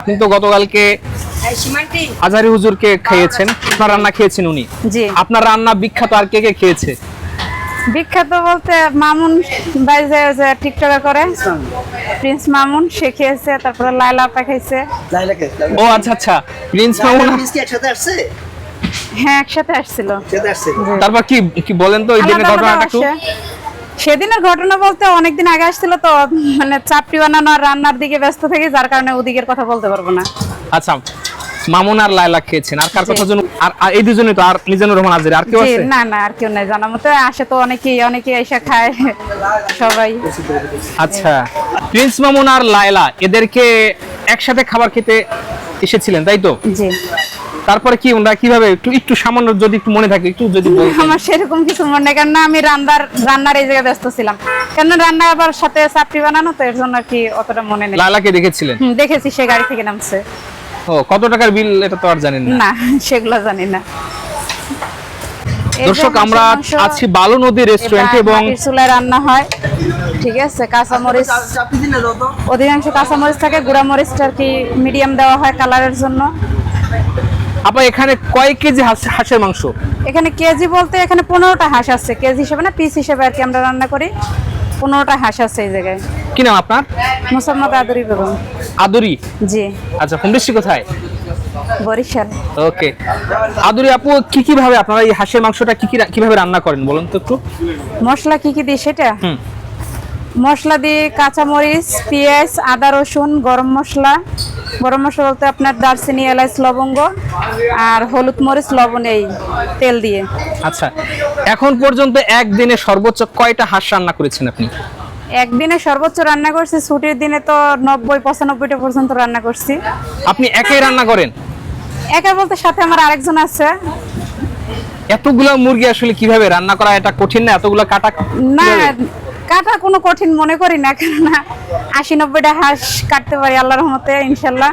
আপনি তো গতকালকে আজারি হুজুরকে খেয়েছেন। আপনার রান্না খেয়েছেন উনি? জি। আপনার রান্না বিখ্যাত আর কে কে খেয়েছে? বিখ্যাত বলতে মামুন ভাই যে যে টিকটকে করে প্রিন্স মামুন সে খেয়েছে তারপরে লাইলা আপা খেয়েছে লাইলাকে ও আচ্ছা আচ্ছা। প্রিন্স মামুন কি একসাথে আসছে? হ্যাঁ একসাথে আসছিল। তারপর কি কি বলেন তো ওই দিনের ঘটনাটা একটু। সেদিনের ঘটনা বলতে অনেকদিন আগে আসছিল তো মানে চাপড়ি বানানো আর রান্নার দিকে ব্যস্ত থাকি যার কারণে ওদিকের কথা বলতে পারব না। আচ্ছা মামুন আর লায়লা খেয়েছেন আর কার কথা জন্য আর এই দুজনেই তো আর মিজানুর রহমান আজের আর কেউ আছে? না না আর কেউ নাই জানা মতো আসে তো অনেকেই অনেকেই এসে খায় সবাই। আচ্ছা প্রিন্স মামুন আর লায়লা এদেরকে একসাথে খাবার খেতে এসেছিলেন তাই তো? জি। তারপরে কি ওনারা কীভাবে একটু একটু সামান্য যদি একটু মনে থাকে একটু যদি আমার সেরকম কিছু মনে নেই কারণ আমি রান্নার রান্নার এই জায়গায় ব্যস্ত ছিলাম। কারণ রান্না আবার সাথে চাপড়ি বানানো তো এর জন্য কি অতটা মনে নেই। লায়লাকে দেখেছিলেন? দেখেছি সে গাড়ি থেকে নামছে। ও কত টাকার বিল এটা তো আর জানেন না। না সেগুলো জানি না। দর্শক আমরা আছি বালু নদী রেস্টুরেন্টে এবং চুলায় রান্না হয়। ঠিক আছে কাঁচামরিচ। চাপি দিলে রত অধিকাংশ কাঁচামরিচ থাকে গুঁড়া মরিচটা আর কি মিডিয়াম দেওয়া হয় কালারের জন্য। আপা এখানে কয় কেজি হাঁস- হাঁসের মাংস? এখানে কেজি বলতে এখানে পনেরোটা হাঁস আছে কেজি হিসেবে না পিস হিসেবে আর কি আমরা রান্না করি। পনেরোটা হাঁস আছে এই জায়গায়। কি নাম আপনার? মোসাম্মদ আদরি বেগম। আদুরি? জি। আচ্ছা হোম ডিস্ট্রিক্ট কোথায়? বরিশাল। ওকে। আদুরি আপু কি কি ভাবে আপনারা এই হাঁসের মাংসটা কি কি কীভাবে রান্না করেন? বলুন তো একটু। মশলা কি কি দিই সেটা? হুম। মশলা দিয়ে কাঁচামরিচ পেঁয়াজ আদা রসুন গরম মশলা। গরম মশলা বলতে আপনার দারচিনি এলাচ লবঙ্গ আর হলুদ মরিচ লবণ এই তেল দিয়ে। আচ্ছা এখন পর্যন্ত একদিনে সর্বোচ্চ কয়টা হাঁস রান্না করেছেন আপনি? একদিনে সর্বোচ্চ রান্না করছি ছুটির দিনে তো নব্বই পঁচানব্বইটা পর্যন্ত রান্না করছি। আপনি একাই রান্না করেন? একা বলতে সাথে আমার আরেকজন আছে। এতগুলা মুরগি আসলে কীভাবে রান্না করা এটা কঠিন না? এতগুলা কাটা না? কাটা কোনো কঠিন মনে করি না, কেননা আশি নব্বইটা হাঁস কাটতে পারি আল্লাহর রহমতে ইনশাল্লাহ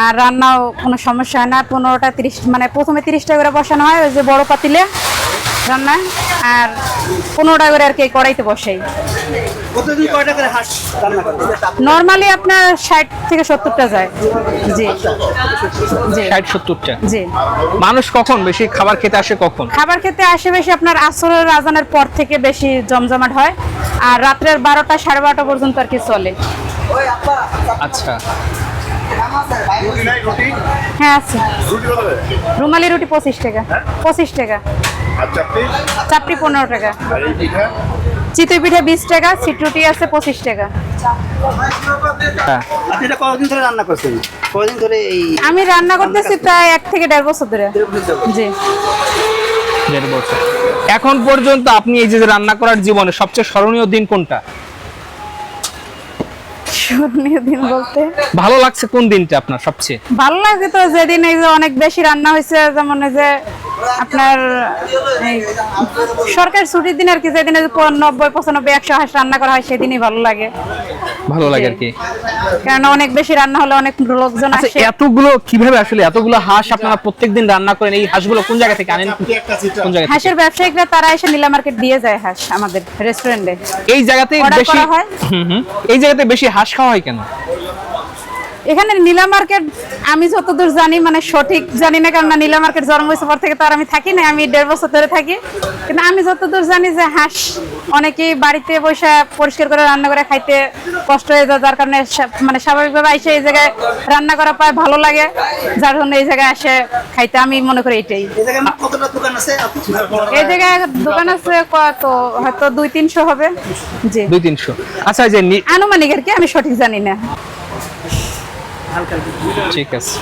আর রান্নাও কোনো সমস্যা হয় না, পনেরোটা তিরিশ মানে প্রথমে তিরিশটা করে বসানো হয়, ওই যে বড় পাতিলে। রান্না আর পনেরোটা করে আর কি কড়াইতে বসাই প্রতিদিন কয়টা করে হাঁস রান্না করে নর্মালি আপনার ষাট থেকে সত্তরটা যায়। জি। জি। ষাট সত্তরটা? জি। মানুষ কখন বেশি খাবার খেতে আসে কখন? খাবার খেতে আসে বেশি আপনার আসরের আজানের পর থেকে বেশি জমজমাট হয় আর রাত্রের বারোটা সাড়ে বারোটা পর্যন্ত আর কি চলে। আচ্ছা। হ্যাঁ আছে। রুমালি রুটি পঁচিশ টাকা। পঁচিশ টাকা। চাপড়ি পনেরো টাকা। চিতই পিঠে বিশ টাকা সিট রুটি আছে পঁচিশ টাকা। হ্যাঁ। আপনি এটা কতদিন ধরে রান্না করছেন? কতদিন ধরে এই আমি রান্না করতেছি প্রায় এক থেকে দেড় বছর ধরে। জি। দেড় বছর। এখন পর্যন্ত আপনি এই যে রান্না করার জীবনে সবচেয়ে স্মরণীয় দিন কোনটা? স্মরণীয় দিন বলতে? ভালো লাগছে কোন দিনটা আপনার সবচেয়ে? ভালো লাগে তো যেদিন এই যে অনেক বেশি রান্না হয়েছে যেমন এই যে আপনার সরকারি ছুটির দিন আর কি যেদিন নব্বই পঁচানব্বই একশো হাঁস রান্না করা হয় সেদিনই ভালো লাগে। ভালো লাগে আর কি। কারণ অনেক বেশি রান্না হলে অনেক লোকজন আচ্ছা আসে। এতগুলো কীভাবে আসলে এতগুলো হাঁস আপনারা প্রত্যেকদিন রান্না করেন? এই হাঁসগুলো কোন জায়গা থেকে আনেন? কোন জায়গা থেকে? হাঁসের ব্যবসায়িকরা তারা এসে নীলা মার্কেট দিয়ে যায় হাঁস আমাদের রেস্টুরেন্টে এই জায়গাতে বেশি হয়? এই জায়গাতে বেশি হাঁস খাওয়া হয় কেন? এখানে নীলা মার্কেট আমি যতদূর জানি মানে সঠিক জানি না কারণ নীলা মার্কেট জন্ম হয়েছে পর থেকে তো আর আমি থাকি না আমি দেড় বছর ধরে থাকি। কিন্তু আমি যতদূর জানি যে হাঁস অনেকেই বাড়িতে বসে পরিষ্কার করে রান্না করে খাইতে কষ্ট হয়ে যায় যার কারণে মানে স্বাভাবিকভাবে এসে এই জায়গায় রান্না করা পায় ভালো লাগে যার জন্য এই জায়গায় আসে খাইতে আমি মনে করি এটাই। এই জায়গায় দোকান আছে? এই জায়গায় দোকান আছে কত হয়তো দুই তিনশো হবে। জি। দুই তিনশো। আচ্ছা যে আনুমানিক আর কি আমি সঠিক জানি না। ঠিক আছে।